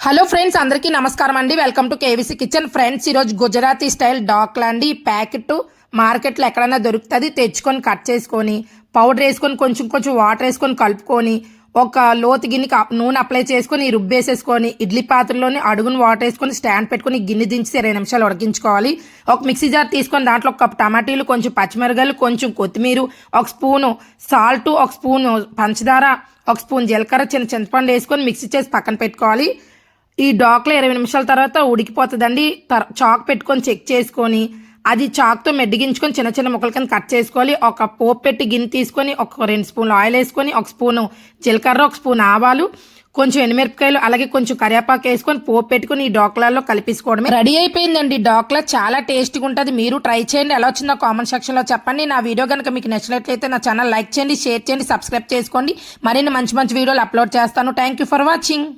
Hello friends అందరికీ నమస్కారం అండి. Welcome to KVC kitchen friends ఈరోజు గుజరాతీ స్టైల్ డాక్లా అండి ఈ ప్యాకెట్ మార్కెట్లో ఎక్కడైనా దొరుకుతుంది తెచ్చుకొని కట్ చేసుకొని పౌడర్ వేసుకొని కొంచెం కొంచెం వాటర్ వేసుకొని కలుపుకొని ఒక లోతు గిన్నెకి నూనె అప్లై చేసుకొని రుబ్బేసేసుకొని ఇడ్లీ పాత్రలోని అడుగును వాటర్ వేసుకొని స్టాండ్ పెట్టుకొని గిన్నె దించి ఇరవై నిమిషాలు ఉడికించుకోవాలి. ఒక మిక్సీ జార్ తీసుకొని దాంట్లో ఒక కప్ టమాటీలు కొంచెం పచ్చిమిరగాయలు కొంచెం కొత్తిమీర ఒక స్పూను సాల్ట్ ఒక స్పూను పంచదార ఒక స్పూన్ జీలకర్ర చిన్న చింతపండు వేసుకొని మిక్సీ చేసి పక్కన పెట్టుకోవాలి. ఈ డాక్లో ఇరవై నిమిషాల తర్వాత ఉడికిపోతుందండి. తర్ చాక్ పెట్టుకొని చెక్ చేసుకొని అది చాక్తో మెడ్డిగించుకొని చిన్న చిన్న ముక్కల కింద కట్ చేసుకోవాలి. ఒక పోపు పెట్టి గిన్నె తీసుకొని ఒక రెండు స్పూన్లు ఆయిల్ వేసుకొని ఒక స్పూను జీలకర్ర ఒక స్పూన్ ఆవాలు కొంచెం ఎండుమిరపకాయలు అలాగే కొంచెం కరివేపాకు వేసుకొని పోపు పెట్టుకొని ఈ డోక్లాలో కలిపేసుకోవడమే. రెడీ అయిపోయిందండి డోక్లా. చాలా టేస్ట్గా ఉంటుంది. మీరు ట్రై చేయండి. ఎలా వచ్చిందో కామెంట్ సెక్షన్లో చెప్పండి. నా వీడియో కనుక మీకు నచ్చినట్లయితే నా ఛానల్ లైక్ చేయండి షేర్ చేయండి సబ్స్క్రైబ్ చేసుకోండి. మరిన్ని మంచి మంచి వీడియోలు అప్లోడ్ చేస్తాను. Thank you for watching.